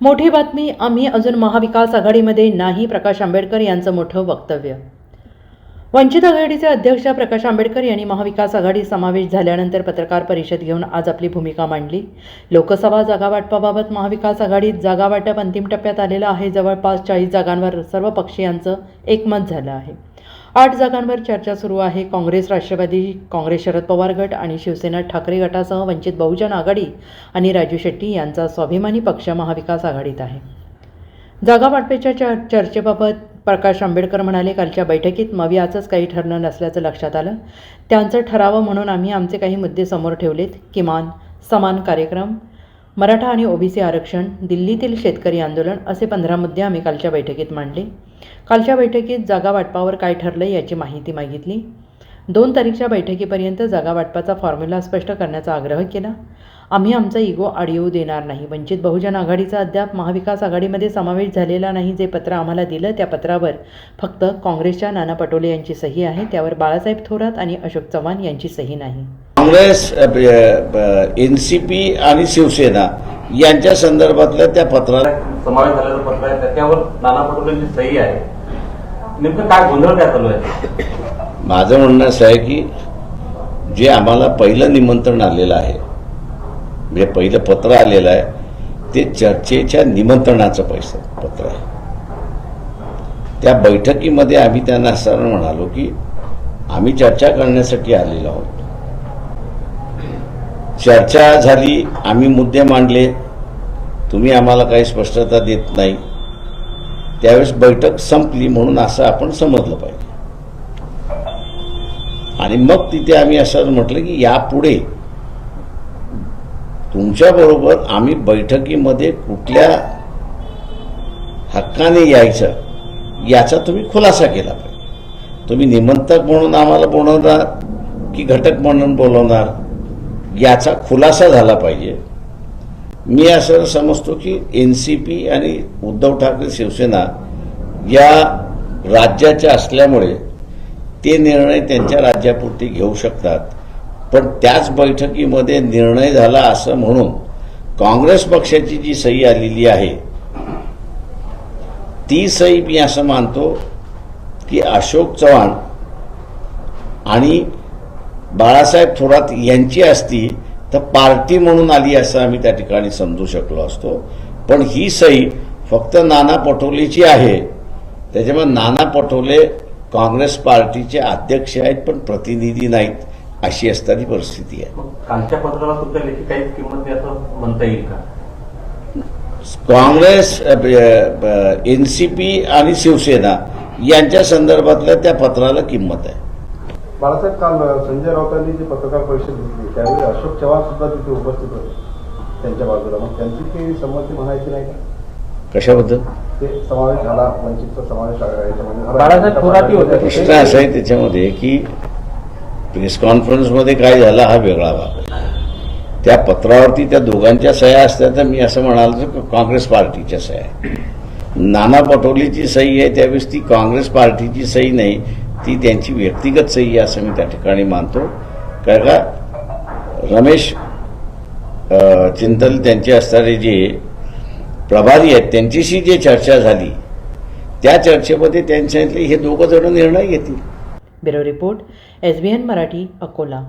मोठी बातमी आम्ही अजून महाविकास आघाडीमध्ये नाही प्रकाश आंबेडकर यांचं मोठं वक्तव्य वंचित आघाडीचे अध्यक्ष प्रकाश आंबेडकर यांनी महाविकास आघाडी समावेश झाल्यानंतर पत्रकार परिषद घेऊन आज आपली भूमिका मांडली. लोकसभा जागा वाटपाबाबत महाविकास आघाडीत जागा वाटप अंतिम टप्प्यात आलेलं आहे. जवळपास चाळीस जागांवर सर्व पक्षीयांचं एकमत झालं आहे. आठ जागांवर चर्चा सुरू आहे. काँग्रेस राष्ट्रवादी काँग्रेस शरद पवार गट आणि शिवसेना ठाकरे गटासह वंचित बहुजन आघाडी आणि राजू शेट्टी यांचा स्वाभिमानी पक्ष महाविकास आघाडीत आहे. जागा वाटपेच्या चर्चेबाबत प्रकाश आंबेडकर म्हणाले कालच्या बैठकीत मवियाचंच काही ठरणं नसल्याचं लक्षात आलं. त्यांचं ठरावं म्हणून आम्ही आमचे काही मुद्दे समोर ठेवलेत. किमान समान कार्यक्रम मराठा आणि ओबीसी आरक्षण दिल्लीतील शेतकरी आंदोलन असे पंधरा मुद्दे आम्ही कालच्या बैठकीत मांडले. कालच्या बैठकीत जागा वाटपावर काय ठरलं याची माहिती मागितली. दोन तारीखच्या बैठकीपर्यंत जागा वाटपाचा फॉर्म्युला स्पष्ट करण्याचा आग्रह केला. आम्ही आमचा इगो आड येऊ देणार नाही. वंचित बहुजन आघाडीचा अद्याप महाविकास आघाडीमध्ये समावेश झालेला नाही जे पत्र आम्हाला दिलं त्या पत्रावर फक्त काँग्रेसच्या नाना पटोले यांची सही आहे त्यावर बाळासाहेब थोरात आणि अशोक चव्हाण यांची सही नाही. काँग्रेस एन सी पी आणि शिवसेना यांच्या संदर्भातल्या त्या पत्राला समावेश झालेलं पत्र आहे त्याच्यावर नाना पटोलेंची सही आहे. नेमकं काय गोंधळ काय चालू आहे? माझं म्हणणं असं आहे की जे आम्हाला पहिलं निमंत्रण आलेलं आहे म्हणजे पहिलं पत्र आलेलं आहे ते चर्चेच्या निमंत्रणाचं पैसं पत्र आहे. त्या बैठकीमध्ये आम्ही त्यांना असं म्हणालो की आम्ही चर्चा करण्यासाठी आलेलो आहोत. चर्चा झाली आम्ही मुद्दे मांडले. तुम्ही आम्हाला काही स्पष्टता देत नाही. त्यावेळेस बैठक संपली म्हणून असं आपण समजलं पाहिजे. आणि मग तिथे आम्ही असं म्हटलं की यापुढे तुमच्याबरोबर आम्ही बैठकीमध्ये कुठल्या हक्काने यायचं याचा तुम्ही खुलासा केला पाहिजे. तुम्ही निमंत्रक म्हणून आम्हाला बोलवणार की घटक म्हणून बोलवणार याचा खुलासा झाला पाहिजे. मी असं समजतो की एन सी पी आणि उद्धव ठाकरे शिवसेना या राज्याच्या असल्यामुळे ते निर्णय त्यांच्या राज्यापुरती घेऊ शकतात. पण त्याच बैठकीमध्ये निर्णय झाला असं म्हणून काँग्रेस पक्षाची जी सही आलेली आहे ती सही मी असं मानतो की अशोक चव्हाण आणि बाळासाहेब थोरात यांची असती तर पार्टी म्हणून आली असं आम्ही त्या ठिकाणी समजू शकलो असतो. पण ही सही फक्त नाना पटोलेची आहे. त्याच्यामुळे नाना पटोले काँग्रेस पार्टीचे अध्यक्ष आहेत पण प्रतिनिधी नाहीत अशी असणारी परिस्थिती आहे. मग कालच्या पत्राला तुमच्या लेखी काहीच किंमत म्हणता येईल का? काँग्रेस एन सी पी आणि शिवसेना यांच्या संदर्भातल्या त्या पत्राला किंमत आहे. बाळासाहेब काल संजय राऊतांनी जी पत्रकार परिषद घेतली त्यावेळी अशोक चव्हाण सुद्धा तिथे उपस्थित होते त्यांच्या बाजूला. मग त्यांची काही संमती म्हणायची नाही का? कशाबद्दल? ते समावेश झाला वंचितचा समावेश आहे याच्यामध्ये झाला. बाळासाहेब थोरातही होते. प्रश्न असा आहे त्याच्यामध्ये की प्रेस कॉन्फरन्समध्ये काय झाला हा वेगळा भाग. त्या पत्रावरती त्या दोघांच्या सह्या असत्या तर मी असं म्हणाल तर काँग्रेस पार्टीच्या सह्या आहे. नाना पटोलेची सही आहे त्यावेळेस ती काँग्रेस पार्टीची सही नाही ती त्यांची व्यक्तिगत सही आहे असं मी त्या ठिकाणी मानतो कारण का रमेश चिंतल त्यांचे असणारे जे प्रभारी आहेत त्यांच्याशी जे चर्चा झाली त्या चर्चेमध्ये त्यांच्यातले हे दोघं जण निर्णय घेतील. Bureau report S B N Marathi Akola.